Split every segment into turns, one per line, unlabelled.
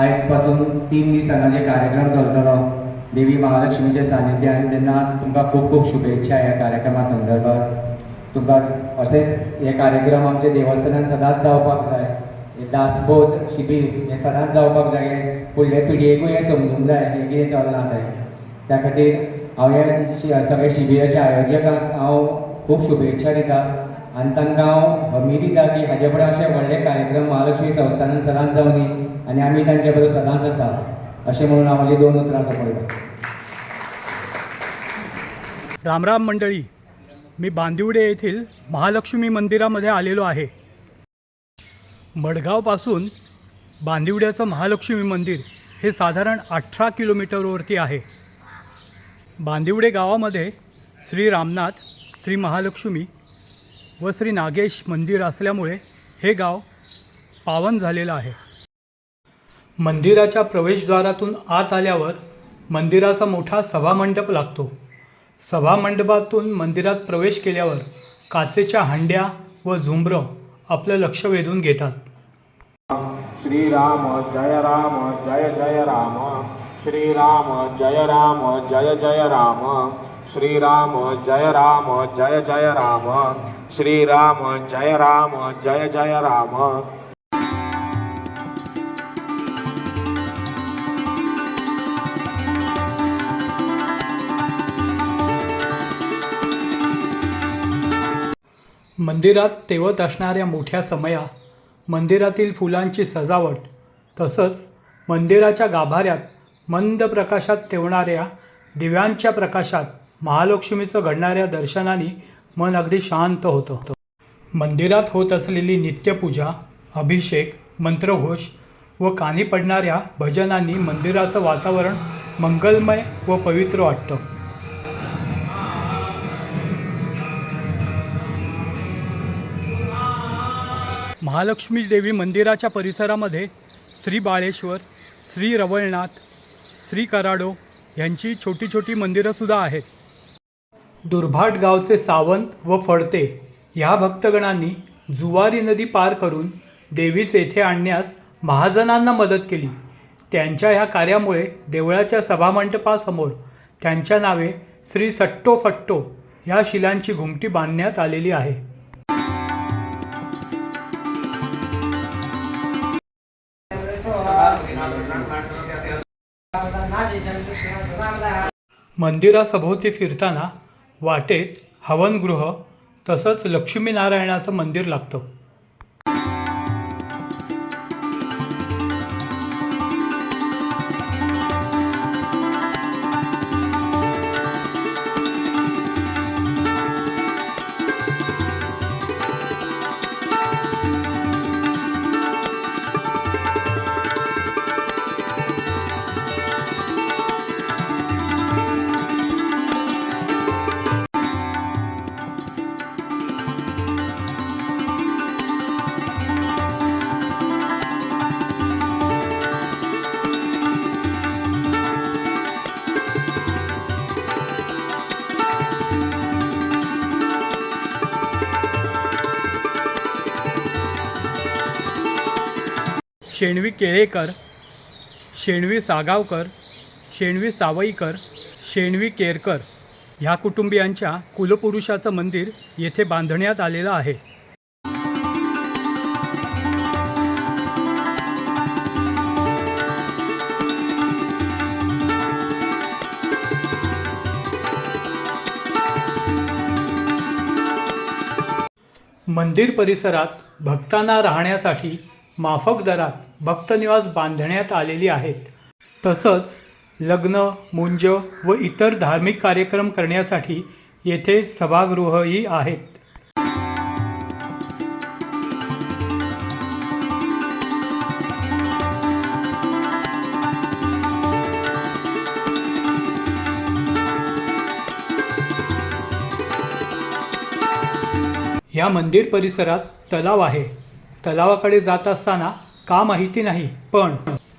आयजपासून तीन दीस कार्यक्रम चलतलो देवी महालक्ष्मीचे सानिध्यान तेन्ना तुमकां खूब खूब शुभेच्छा ह्या कार्यक्रमा संदर्भात तुमकां असेच हे कार्यक्रम आमच्या देवस्थानान सदांच जावपाक जाय. दासबोध शिबीर हे सदांच जावपाक जाय. फुडले पिळगेकूय हें समजूंक जाय हे कितें चलना तें. त्या खातीर हांव ह्या सगळ्या शिबिराच्या आयोजकांक हांव खूब शुभेच्छा दिता. आनी तांकां हांव हमी दिता की हाजे फुडें अशे व्हडले कार्यक्रम महालक्ष्मी संस्थानान सदांच जावनी आणि आम्ही त्यांच्याबद्दल सदांच असा असे म्हणून आम्हाला दोन उतरां सोंपयतां
रामराम मंडळी. मी बांदिवडे येथील महालक्ष्मी मंदिरामध्ये आलेलो आहे. मडगावपासून बांदिवड्याचं महालक्ष्मी मंदिर हे साधारण अठरा किलोमीटरवरती आहे. बांदिवडे गावामध्ये श्री रामनाथ श्री महालक्ष्मी व श्री नागेश मंदिर असल्यामुळे हे गाव पावन झालेलं आहे. मंदिराच्या प्रवेशद्वारातून आत आल्यावर मंदिराचा मोठा सभामंडप लागतो. सभामंडपातून मंदिरात प्रवेश केल्यावर काचेच्या हंड्या व झुंबरं आपलं लक्ष वेधून घेतात.
श्रीराम जय राम जय जय राम. श्रीराम जय राम जय जय राम. श्रीराम जय राम जय जय राम. श्रीराम जय राम जय जय राम.
मंदिरात तेवत असणाऱ्या मोठ्या समया मंदिरातील फुलांची सजावट तसंच मंदिराच्या गाभाऱ्यात मंद प्रकाशात तेवणाऱ्या दिव्यांच्या प्रकाशात महालक्ष्मीचं घडणाऱ्या दर्शनाने मन अगदी शांत होतं. मंदिरात होत असलेली नित्यपूजा अभिषेक मंत्रघोष व कानी पडणाऱ्या भजनांनी मंदिराचं वातावरण मंगलमय व पवित्र वाटतं. महालक्ष्मी देवी मंदिराच्या परिसरामध्ये श्री बाळेश्वर श्री रवळनाथ श्री कराडो यांची छोटी छोटी मंदिरंसुद्धा आहेत. दुर्भाट गावचे सावंत व फडते ह्या भक्तगणांनी जुवारी नदी पार करून देवीस येथे आणण्यास महाजनांना मदत केली. त्यांच्या ह्या कार्यामुळे देवळाच्या सभामंडपासमोर त्यांच्या नावे श्री सट्टो फट्टो ह्या शिलांची घुमटी बांधण्यात आलेली आहे. मंदिरासभोवती फिरताना वाटेत हवनगृह तसंच लक्ष्मीनारायणाचं मंदिर लागतं. शेणवी केळेकर शेणवी सागावकर शेणवी सावईकर शेणवी केरकर ह्या कुटुंबियांच्या कुलपुरुषाचं मंदिर येथे बांधण्यात आलेलं आहे. मंदिर परिसरात भक्तांना राहण्यासाठी माफक दरात भक्तनिवास बांधण्यात आलेली आहेत. तसंच लग्न मुंज व इतर धार्मिक कार्यक्रम करण्यासाठी येथे सभागृहही आहेत. या मंदिर परिसरात तलाव आहे. तलावाकडे जात असताना का माहिती नाही पण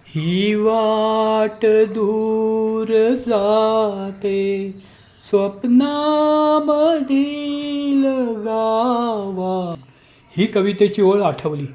ही वाट दूर जाते स्वप्नामधील गावा. ही कवितेची ओळ आठवली.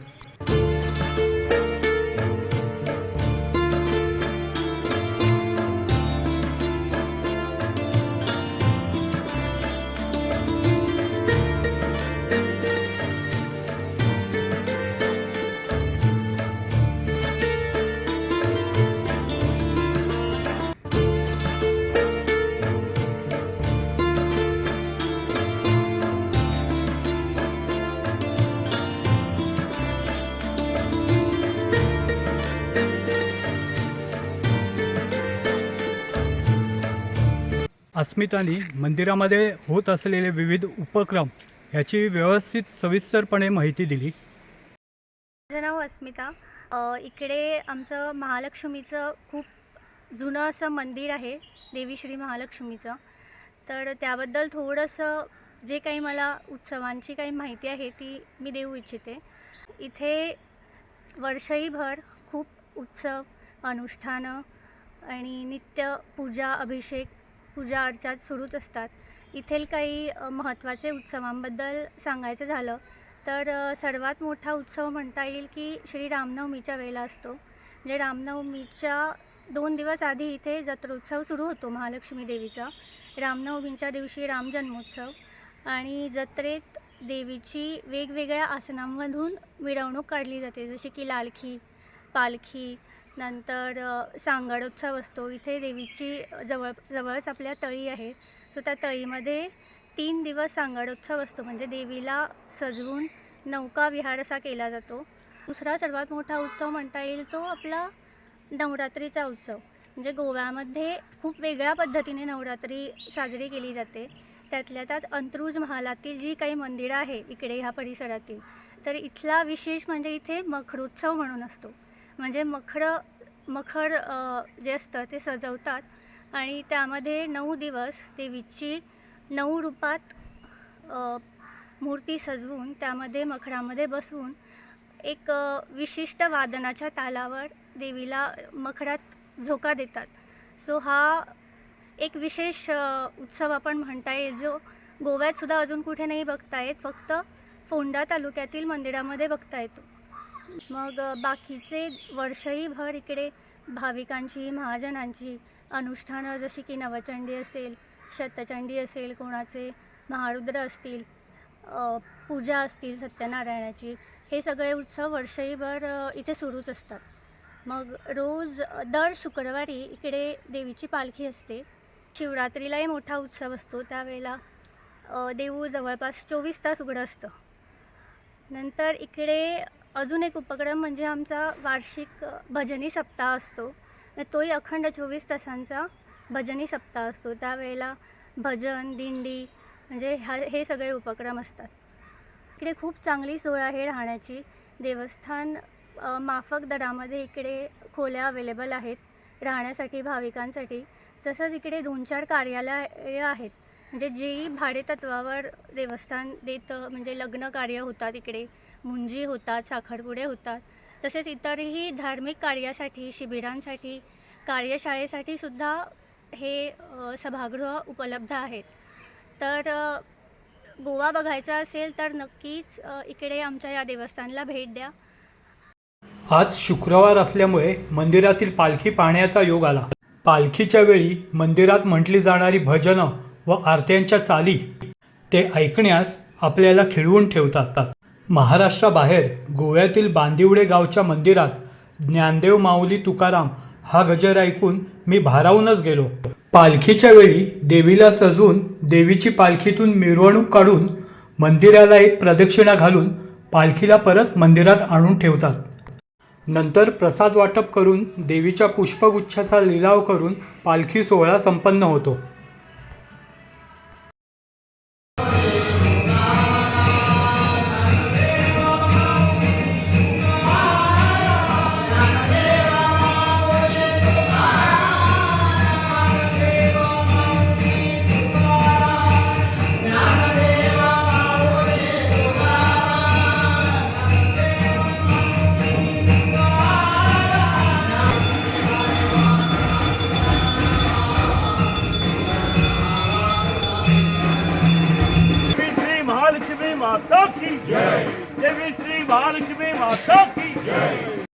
अस्मितानी मंदिरामध्ये होत असलेले विविध उपक्रम ह्याची व्यवस्थित सविस्तरपणे माहिती दिली.
माझं नाव अस्मिता. अ, इकडे आमचं महालक्ष्मीचं खूप जुनं असं मंदिर आहे देवी श्री महालक्ष्मीचं. तर त्याबद्दल थोडंसं जे काही मला उत्सवांची काही माहिती आहे ती मी देऊ इच्छिते. इथे वर्षहीभर खूप उत्सव अनुष्ठानं आणि नित्य पूजा अभिषेक पूजा अर्चा सुरूच असतात. इथेल काही महत्त्वाचे उत्सवांबद्दल सांगायचं झालं तर सर्वात मोठा उत्सव म्हणता येईल की श्री रामनवमीच्या वेळेला असतो. म्हणजे रामनवमीच्या दोन दिवस आधी इथे जत्रोत्सव सुरू होतो महालक्ष्मी देवीचा. रामनवमीच्या दिवशी रामजन्मोत्सव आणि जत्रेत देवीची वेगवेगळ्या आसनांमधून मिरवणूक काढली जाते. जशी की लालखी पालखी नंतर अ, सांगडोत्सव असतो. इथे देवीची जवळ जवळच आपल्या तळी आहे. सो त्या तळीमध्ये तीन दिवस सांगडोत्सव असतो. म्हणजे देवीला सजवून नौका विहार असा केला जातो. दुसरा सर्वात मोठा उत्सव म्हणता येईल तो आपला नवरात्रीचा उत्सव. म्हणजे गोव्यामध्ये खूप वेगळ्या पद्धतीने नवरात्री साजरी केली जाते. त्यातल्या त्यात अंतरुज महालातील जी काही मंदिरं आहे इकडे ह्या परिसरातील तर इथला विशेष म्हणजे इथे मखरोत्सव म्हणून असतो. म्हणजे मखरं मखर जे असतं ते सजवतात आणि त्यामध्ये नऊ दिवस देवीची नऊ रूपात मूर्ती सजवून त्यामध्ये मखरामध्ये बसवून एक विशिष्ट वादनाच्या तालावर देवीला मखरात झोका देतात. सो हा एक विशेष उत्सव आपण म्हणता येईल जो गोव्यातसुद्धा अजून कुठे नाही बघता येत फक्त फोंडा तालुक्यातील मंदिरामध्ये बघता येतो. मग बाकीचे वर्षही भर इकडे भाविकांची महाजनांची अनुष्ठानं जशी की नवचंडी असेल शतचंडी असेल कोणाचे महारुद्र असतील पूजा असतील सत्यनारायणाची हे सगळे उत्सव वर्षहीभर इथे सुरूच असतात. मग रोज दर शुक्रवारी इकडे देवीची पालखी असते. शिवरात्रीलाही मोठा उत्सव असतो. त्यावेळेला देऊळ जवळपास चोवीस तास उघडं असतं. नंतर इकडे अजून एक उपक्रम म्हणजे आमचा वार्षिक भजनी सप्ताह असतो. तोही अखंड चोवीस तासांचा भजनी सप्ताह असतो. त्यावेळेला भजन दिंडी म्हणजे ह्या हे सगळे उपक्रम असतात. इकडे खूप चांगली सोय आहे राहण्याची. देवस्थान माफक दरामध्ये इकडे खोल्या अवेलेबल आहेत राहण्यासाठी भाविकांसाठी. तसंच इकडे दोन चार कार्यालय आहेत. म्हणजे जेही भाडेतत्वावर देवस्थान देतं म्हणजे लग्न कार्य होतात इकडे. मुंजी होतात साखरपुडे होतात तसेच इतरही धार्मिक कार्यासाठी शिबिरांसाठी कार्यशाळेसाठी सुद्धा हे सभागृह उपलब्ध आहेत. तर गोवा बघायचा असेल तर नक्कीच इकडे आमच्या या देवस्थानला भेट द्या.
आज शुक्रवार असल्यामुळे मंदिरातील पालखी पाहण्याचा योग आला. पालखीच्या वेळी मंदिरात म्हटली जाणारी भजनं व आरत्यांच्या चाली ते ऐकण्यास आपल्याला खिळवून ठेवतात. महाराष्ट्राबाहेर गोव्यातील बांदिवडे गावच्या मंदिरात ज्ञानदेव माऊली तुकाराम हा गजर ऐकून मी भारावूनच गेलो. पालखीच्या वेळी देवीला सजवून देवीची पालखीतून मिरवणूक काढून मंदिराला एक प्रदक्षिणा घालून पालखीला परत मंदिरात आणून ठेवतात. नंतर प्रसाद वाटप करून देवीच्या पुष्पगुच्छाचा लिलाव करून पालखी सोहळा संपन्न होतो. देवी श्री महालक्ष्मी माता की जय।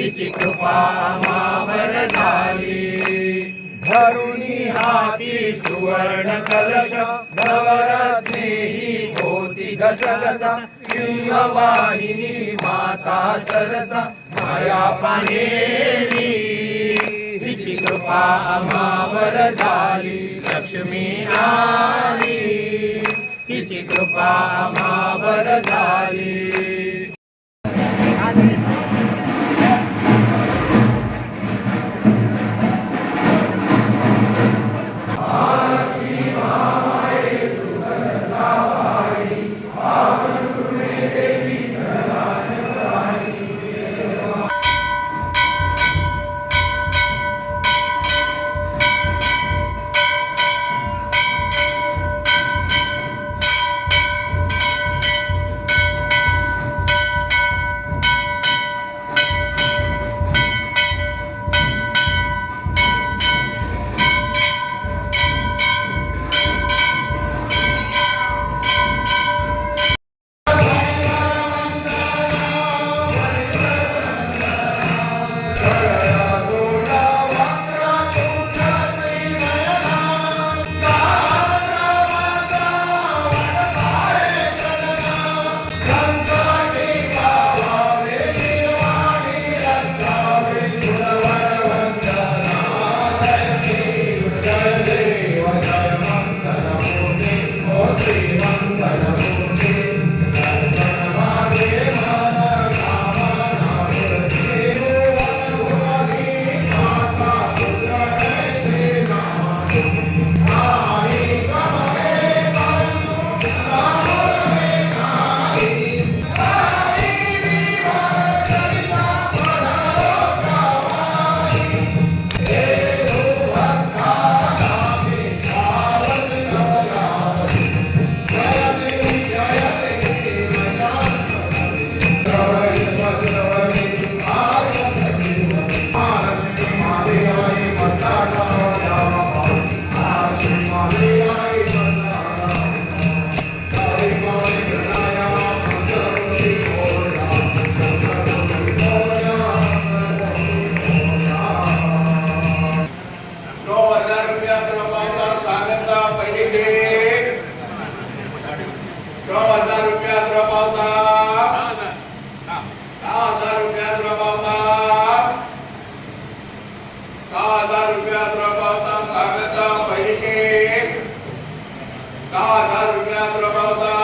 तिची कृपा मावर झाली.
धरुणी हाती सुवर्ण कलश नवरत्नेही होती घसघसा सिंहवाहिनी माता सरसा माया पानेली तिची कृपा मावर झाली लक्ष्मी आली. तिची कृपा मावर झाली.
Thank you. नऊ हजार रुपया प्रभावता दहा हजार रुपया प्रभावता दहा हजार रुपया पहिली डेट दहा हजार रुपया प्रभावता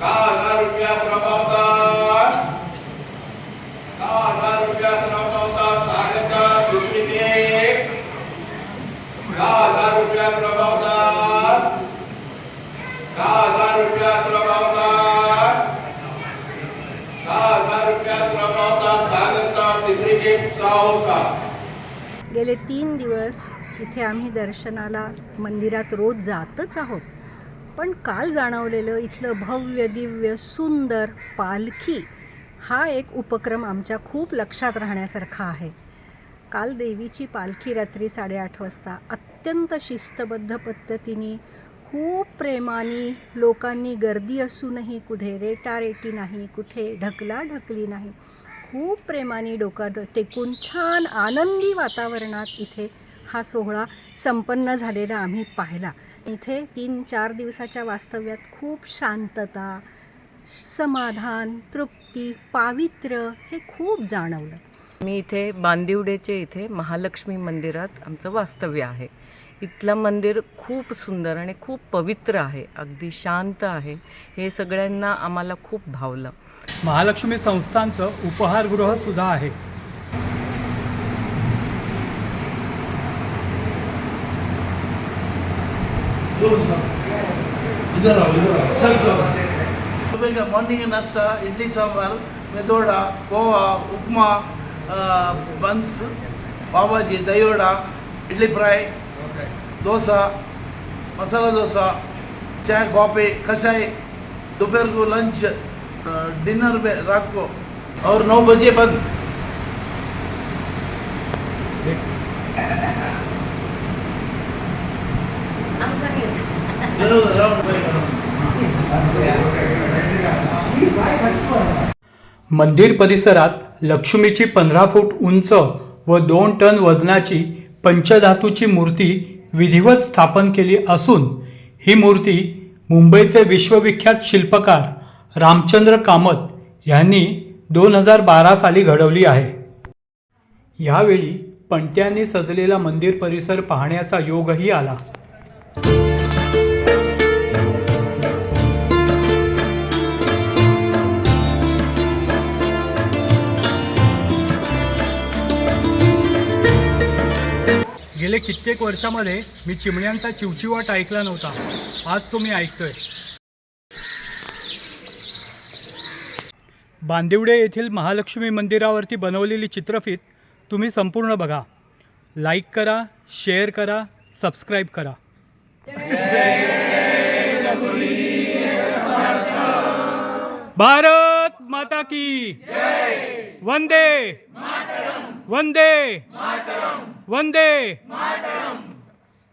दहा हजार रुपया प्रभावता दहा हजार रुपया प्रभावता सांगता दुसरी डेट दहा हजार रुपया प्रभावता दहा हजार रुपया प्रभावता दहा हजार रुपया प्रभावता सांगता तिसरी डेट का?
गेले तीन दिवस इथे आम्ही दर्शनाला मंदिरात रोज जातच आहोत. पण काल जाणवलेलं इथलं भव्य दिव्य सुंदर पालखी हा एक उपक्रम आमच्या खूप लक्षात राहण्यासारखा आहे. काल देवीची पालखी रात्री साडेआठ वाजता अत्यंत शिस्तबद्ध पद्धतीने खूप प्रेमाने लोकांनी गर्दी असूनही कुठे रेटारेटी नाही कुठे ढकला ढकली नाही खूप प्रेमाने डोकं टेकून छान आनंदी वातावरणात इथे हा सोहळा संपन्न झालेला आम्ही पाहिला. इथे तीन चार दिवसाच्या वास्तव्यात खूप शांतता समाधान तृप्ती पावित्र्य हे खूप जाणवलं.
मी इथे बांदिवडेचे इथे महालक्ष्मी मंदिरात आमचं वास्तव्य आहे. इथलं मंदिर खूप सुंदर आणि खूप पवित्र आहे. अगदी शांत आहे. हे सगळ्यांना आम्हाला खूप भावलं.
महालक्ष्मी संस्थांचं उपहारगृह सुद्धा आहे.
मॉर्निंग नाश्ता इडली सांबार मेदोडा पोहा उपमा बन्स पावभाजी दहीवडा इडली फ्राय डोसा मसाला डोसा चाय कॉफी कषाय दोपहर को लंच डिनर में रात को और नौ बजे बंद
मंदिर परिसरात लक्ष्मीची पंधरा फूट उंच व दोन टन वजनाची पंचधातूची मूर्ती विधिवत स्थापन केली असून ही मूर्ती मुंबईचे विश्वविख्यात शिल्पकार रामचंद्र कामत यांनी दोन हजार बारा साली घडवली आहे. यावेळी पणत्यांनी सजलेला मंदिर परिसर पाहण्याचा योगही आला. गेले कित्येक वर्षामध्ये मी चिमण्यांचा चिवचिवाट ऐकला नव्हता. आज तो मी ऐकतोय. बांदिवडे येथील महालक्ष्मी मंदिरावरती बनवलेली चित्रफीत तुम्ही संपूर्ण बघा. लाईक करा शेअर करा सबस्क्राईब करा. भारत माता की वंदे वंदे वंदे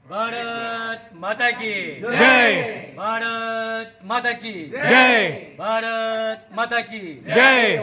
भारत माता की
जय।
भारत माता की
जय।
भारत माता की
जय।